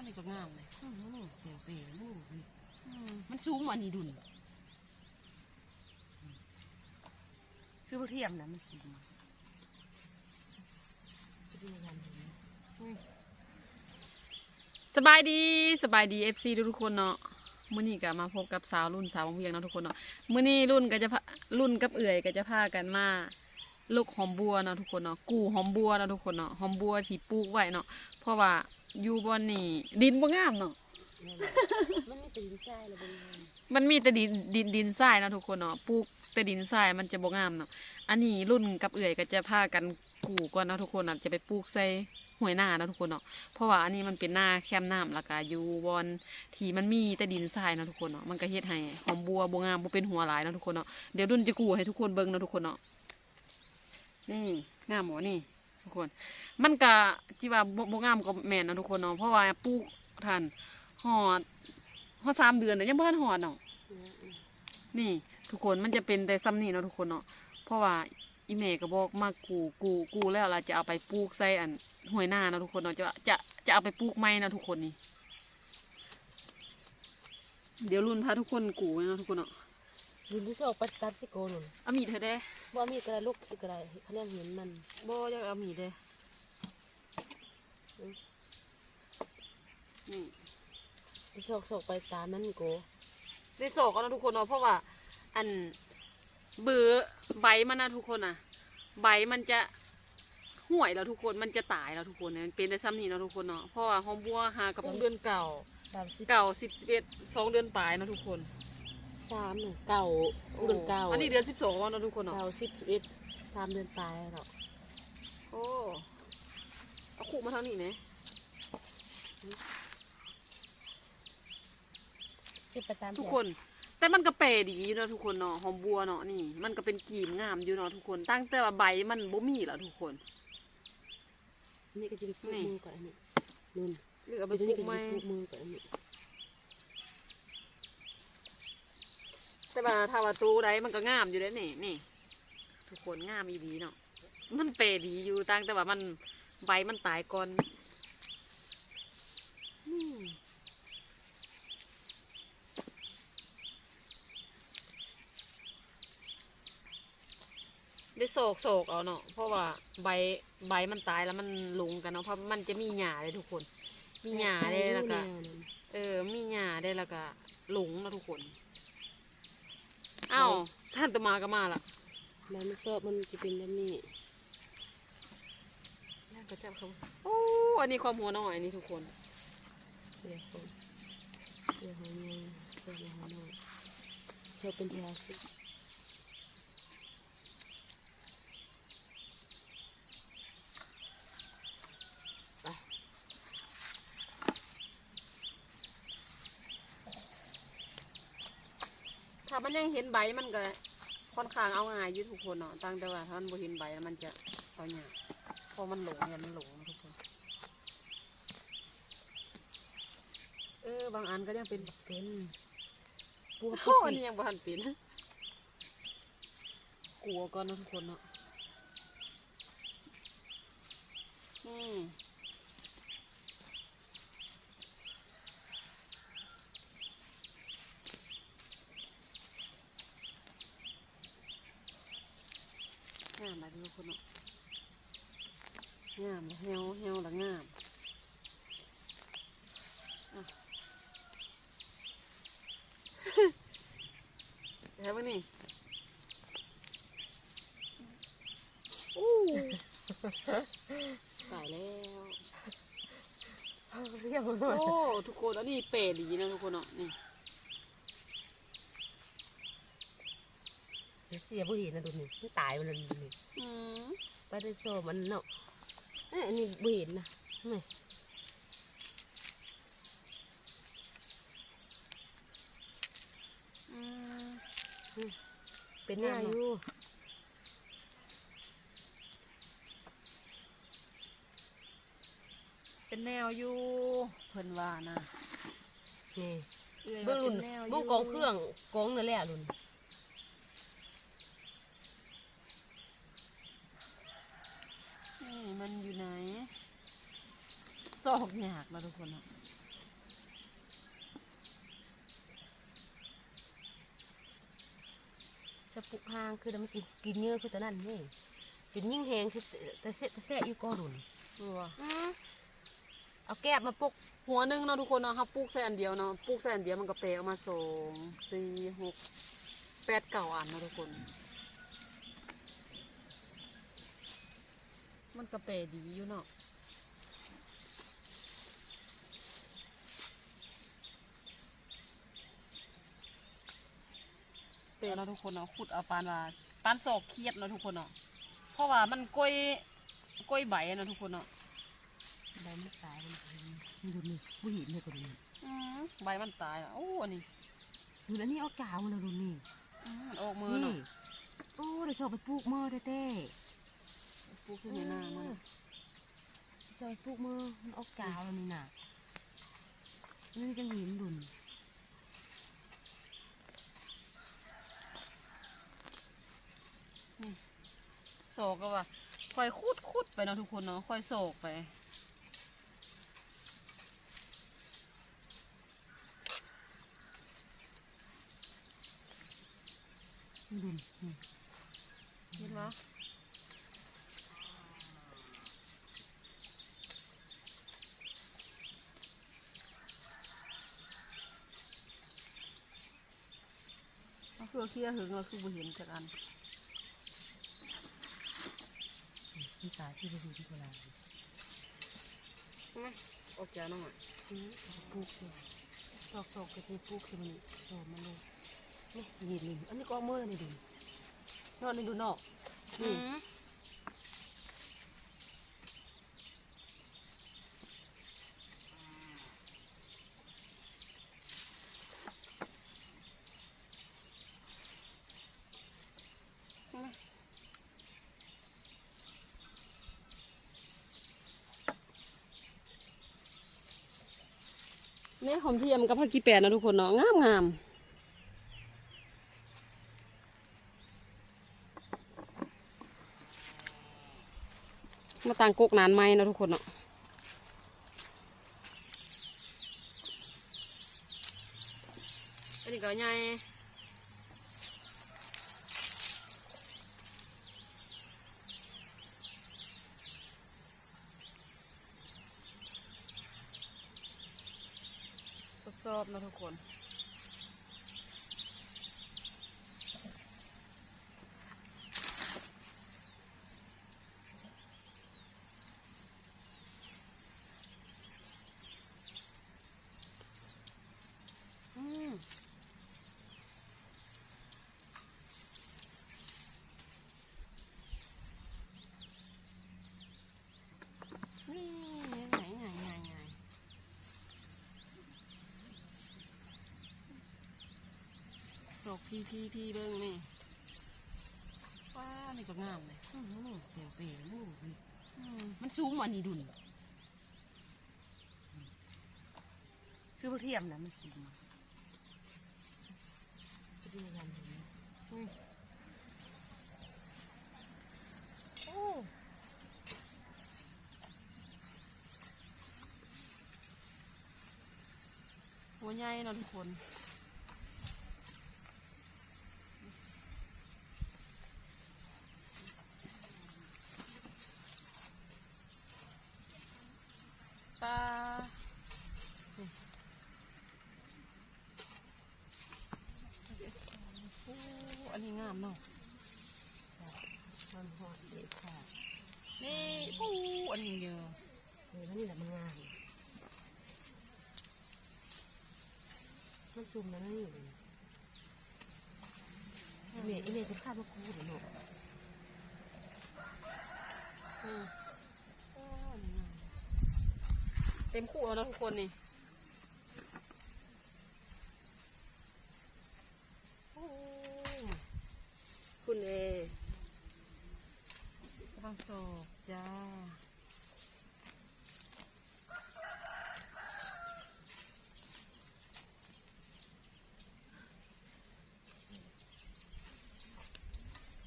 อันนี้ก็งามเลยอืมลูกเปลี่ยนเปลี่ยนลูกนี่อืมมันสูงกว่านี่ดุนคือบ่เทียมนะมันสูงไปดูกันเห็นไหมสบายดีสบายดีเอฟซีทุกๆคนเนาะมื้อนี้ก็มาพบกับสาวรุ่นสาววงเวียงเนาะทุกคนเนาะมื้อนี้รุ่นก็จะพารุ่นกับเอื่อยก็จะพากันมาลูกหอมบัวเนาะทุกคนเนาะกูหอมบัวเนาะทุกคนเนาะหอมบัวที่ปลูกไว้เนาะเพราะว่า อยู่บอนนี่ ดินบ่งามเนาะนั่นแหละมันไม่ตื่นใจเลยเป็นไงมันมีแต่ดินดินดินทรายเนาะทุกคนเนาะปลูกแต่ดินทรายมันจะบ่งามเนาะ อันนี้รุ่นกับเอื่อยก็จะพากันกูก่อนเนาะทุกคนเนาะจะไปปลูกใส่หวยหน้าเนาะทุกคนเนาะ เพราะว่าอันนี้มันเป็นหน้าแคมน้ำแล้วก็อยู่บอนที่มันมีแต่ดินทรายเนาะทุกคนเนาะ มันก็เฮ็ดให้หอมบัวบ่งามบ่เป็นหัวหลายเนาะทุกคนเนาะ เดี๋ยวรุ่นจะกูให้ทุกคนเบิ่งเนาะทุกคนเนาะ นี่งามบ่นี่ ทุกคน มันก็ที่ว่าบ่บ่งามก็แม่นนะทุกคนเนาะเพราะว่าปลูกทันหอดหอดสามเดือนน่ะยังบ่ทันหอดเนาะนี่ทุกคนมันจะเป็นแต่ซ้ำนี่เนาะทุกคนเนาะเพราะว่าอีเมก็บอกมากูกูกูแล้วเราจะเอาไปปลูกใส่อันห้วยหน้านะทุกคนเนาะจะจะจะเอาไปปลูกไม้นะทุกคนนี่เดี๋ยวรุ่นพาทุกคนกูเนาะทุกคนเนาะ ดูที่ชอบปัดตัดสิโกนนเอามีดเธอได้บ่มีกระลูกสิกระเขาเรียกเห็นมันบ่อยากเอามีดเด้นี่ที่ชอบชอบไปตามนั้นโกได้โศกเอานะทุกคนเนาะเพราะว่า อันเบือใบมันนะทุกคนอะ ใบมันจะห่วยแล้วทุกคนมันจะตายแล้วทุกคนเนี่ยมันเป็นได้ซ้ำนี่เนาะทุกคนเนาะเพราะว่าหอมบัวหากับเดือนเก่าสามสิบเก่าสิบเอ็ดสองเดือนปลายเนาะทุกคน สามเนี่ยเก่าเดือนเก่าอันนี้เดือนสิบสองเนาะทุกคนเนาะเก่าสิบสิบเอ็ดสามเดือนปลายหรอกโอ้เอาขู่มาทางนี้เนี่ยเก็บไปตามทุกคน แต่มันก็แปรดีอยู่เนาะทุกคนเนาะหอมบัวเนาะนี่ มันก็เป็นกีมงามอยู่เนาะทุกคน ตั้งแต่ว่าใบมันบ่มีแล้วทุกคนนี่ก็จะไปปลูกมือก่อนอันนี้นุ่นหรือเอาไปไปปดูลูนี่กก็จะไม้ไปปลูกมือก่อนอัน แต่ว่าถ้าว่าตูใดมันก็งามอยู่เด้วนี่นี่ทุกคนงามอีดีเนาะมันเปรดีอยู่ตั้งแต่ว่ามันใบมันตายก่อนได้โศกโศกเอาเนาะเพราะว่าใบใบมันตายแล้วมันหลงกันเนาะเพราะมันจะมีหญ้าเลยทุกคน มีหญ้าได้แล้วก็เออ มีหญ้าได้แล้วก็หลงนะทุกคน เอ้าท่านตมาก็มาละมันไม่ชอบมันจะเป็นแบบนี้ท่านก็จับเขาโอ้อันนี้ความหัวน้อยนี่ทุกคนเดี๋ยวคนเดี๋ยวหัวใหญ่เดี๋ยวหัวน้อยชอบเป็นยาสิ มันยังเห็นใบมันก็ค่อนข้างเอาง่ายอยู่ทุกคนเนาะตั้งแต่ว่าถ้ามันบ่เห็นใบแล้วมันจะเอาหยากเพราะมันหลงเนี่ยมันหลงนะทุกคน เออบางอันก็ยังเป็นเป็นปลูกโอ้อันนี้ยังบ่ทันเป็นกลัวก่อนนะทุกคนเนาะอืม งามอะไรทุกคนเนาะงามแล้วเหี่ยวเหี่ยวแล้วงามอะเห็นไหมนี่อู้ตายแล้วเรียบโอ้ทุกคนอันนี้เป๋ดีนะทุกคนเนาะนี่ เสียผู้เห็นนะดูนี่มันตายไปเลยดูนี่อืมไปได้โซมันเนาะเอ้ยอันนี้ผู้เห็นนะไม่อืมเป็นหน้าอยู่เป็นแนวอยู่เพิ่นว่านะนี่อื้อยเบื้องว่ารุ่นป็แวยู่ เบื้องกองเครื่องกองนั่นแหละรุ่น มันอยู่ไหนสอบหยากนะทุกคนอะจะปลุกหางคือเดี๋มันกินกินเยอะคือต่นั่นนี่กินยิ่งแหงคือแต่เสะแต่แซะอยู่ก้อดุนรัวเอาแก้บมาปุกหัวหนึ่งนะทุกคนนะครับปุกแซนเดียวนะปุกแซนเดียวมันก็เปลออกมาสองสี่หกแปดเก่าอันนะทุกคน มันก็เปรดีอยู่เนาะเปรเนาะทุกคนเนาะขุดเอาปานว่าปานศอกเคียดเนาะทุกคนเนาะเพราะว่ามันกล้วยกล้วยใบเนาะทุกคนเนาะใบมันตายมันมันรุนนี่บุหินเลยก็รุนอืมใบมันตายอะโอ้อันนี้ดูแล้วนี่เอากาวมาแล้วรุนนี่อืมมันออกมือนี่เนาะโอ้เดี๋ยวชอบไปปลูกมือเต้ปลู กขึ้นในหน้ามันชอยฟูกมือมันเอากาวแล้วนี่น่ะนี่จะหินดุนโศกก็ว่าคอยคุดคุดไปเนาะทุกคนเนาะคอยโศกไป รุนนี่ เห็นไหม ก็เคลียหึงเราคือบ่เห็นจักอันที่ตายที่บุหินที่โบราณออกจากน้องอะนี่เอาปลูกเลยดอกตอกก็จะปลูกที่มันโตมันเลยนี่หินนี่อันนี้ก็เอามือนี่ดูนอนนี่ดูนอกนี่ นี่หอมเทียมกับผักกีแปดนะทุกคนเนาะงามงามมาต่างกกนานไหมนะทุกคนเนาะอันนี้ก็ใหญ่ สอบนะทุกคน อืมนี่ไงไงไงไงศ กพี่พี่พี่เบิ้งนี่ว้านี่ก็งามเลยอืมเปลี่ยนเปลี่ยนลูกนี่อืมมันสูงกว่านี่ดุนคือพวกเทียมนะมันสูงมาจะดีกันเห็นไหมอืมโอ้หัวใหญ่เนาะทุกคน ปลาโอ้อั นนี้งามเนาะมันหอดเด็ดค่ะนี่ปูอันนี้เยอะเออแล้วนี่แหละมันงามมันซุ่มแล้วนี่เลยเมย์เมย์จะฆ่ามาคูเดี๋ยวหนูอืมโอ้อันนี้งามเต็มคู่แล้วนะทุกคนนี่ โอ้ คุณเโศกจ้า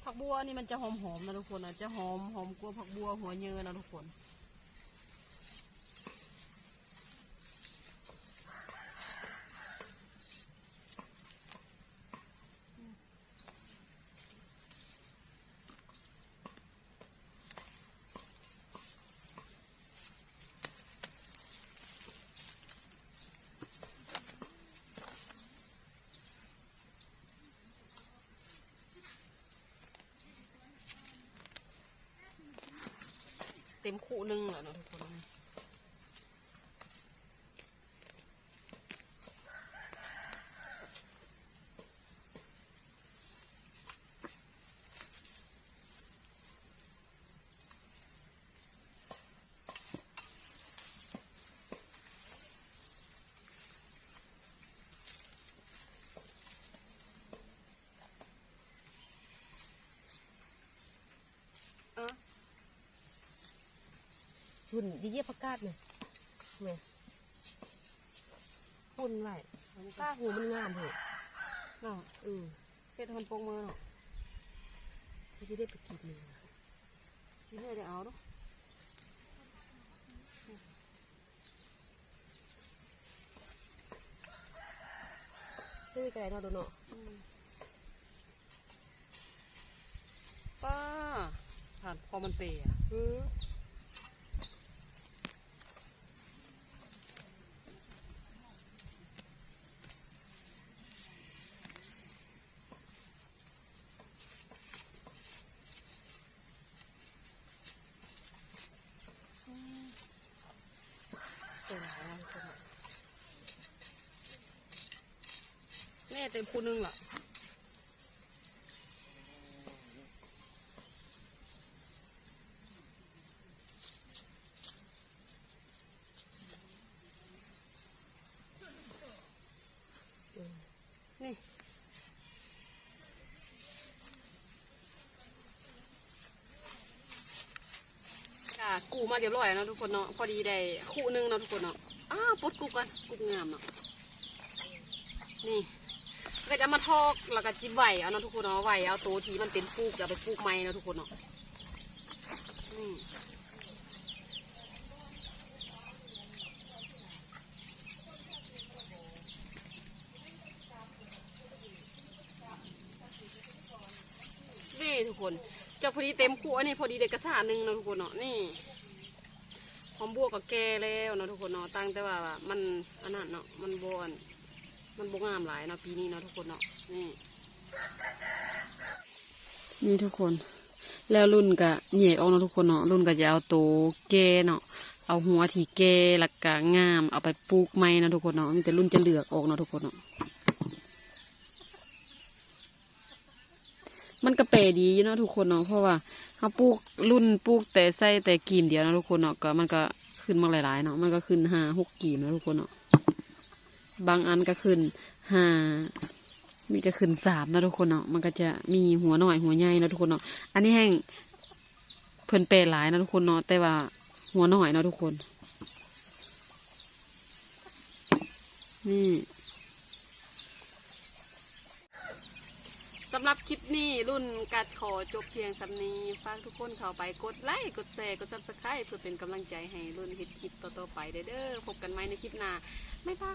ผักบัวนี่มันจะหอมๆนะทุกคนนะจะหอมหอมกว่าผักบัวหัวเยอนนะทุกคน เต็มคู่หนึงแล้วเนาะทุกคน หุ่นดีเยี่ยประกาศเลยแม่หุ่นไหลกล้าหูมันงามเหรอเนาะอืมเฮ็ดให้มันโปร่งมือเนาะที่ได้ไปกินเลยที่ให้ได้เอาเนาะซื้อไก่เนาะโดนเนาะป้าผ่านพอมันเปย์อะอือ เต็มแล้วเต็มแล้วแม่ เต็มคูนึงเหรออืมนี่ค่ะกูมาเรียบร้อยแล้วทุกคนเนาะพอดีได้คู่นึงเนาะทุกคนเนาะอ้าวปุ๊ดกูกันกูงามเนาะนี่ ก็จะมาทอกแล้วก็จิบไหวเอาเนาะทุกคนเนาะไหวเอาตัวที่มันเป็นปูกจะไปปูกไม้เนาะทุกคนเนาะนี่นี่ทุกคนจะพอดีเต็มคู่อันนี้พอดีเด็กกระสานหนึ่งเนาะทุกคนเนาะนี่หอมบวกับแกแล้วเนาะทุกคนเนาะตั้งแต่ว่ามันอันนั้นเนาะมันบอน มันบงามหลายเนาะปีนี้เนาะทุกคนเนาะนี่นี่ทุกคน แล้วรุ่นก็แยกออกเนาะทุกคนเนาะรุ่นก็จะเอาโตแก่เนาะเอาหัวที่แก่แล้วก็งาม เอาไปปลูกไม้เนาะทุกคนเนาะมีแต่รุ่นจะเหลือกออกเนาะทุกคนเนาะมันก็เปดีอยู่เนาะทุกคนเนาะเพราะว่าเขาปลูกรุ่นปลูกแต่ใส่แต่กีมเดียวเนาะทุกคนเนาะก็มันก็ขึ้นมาหลายๆเนาะมันก็ขึ้นห้าหกกีมนะทุกคนเนาะ บางอันก็ขึ้นห้ามีก็ขึ้นสามนะทุกคนเนาะมันก็จะมีหัวหน่อยหัวใหญ่นะทุกคนเนาะอันนี้แห้งเพิ่นเปรหลายนะทุกคนเนาะแต่ว่าหัวหน่อยนะทุกคน นี่สำหรับคลิปนี้รุ่นกัดขอจบเพียงสำนีฝากทุกคนเข้าไปกดไลค์กดแชร์กดซับสไครต์เพื่อเป็นกำลังใจให้รุ่นเฮ็ดคลิปต่อๆไปเด้อเด้อพบกันใหม่ในคลิปหน้า บ๊ายบาย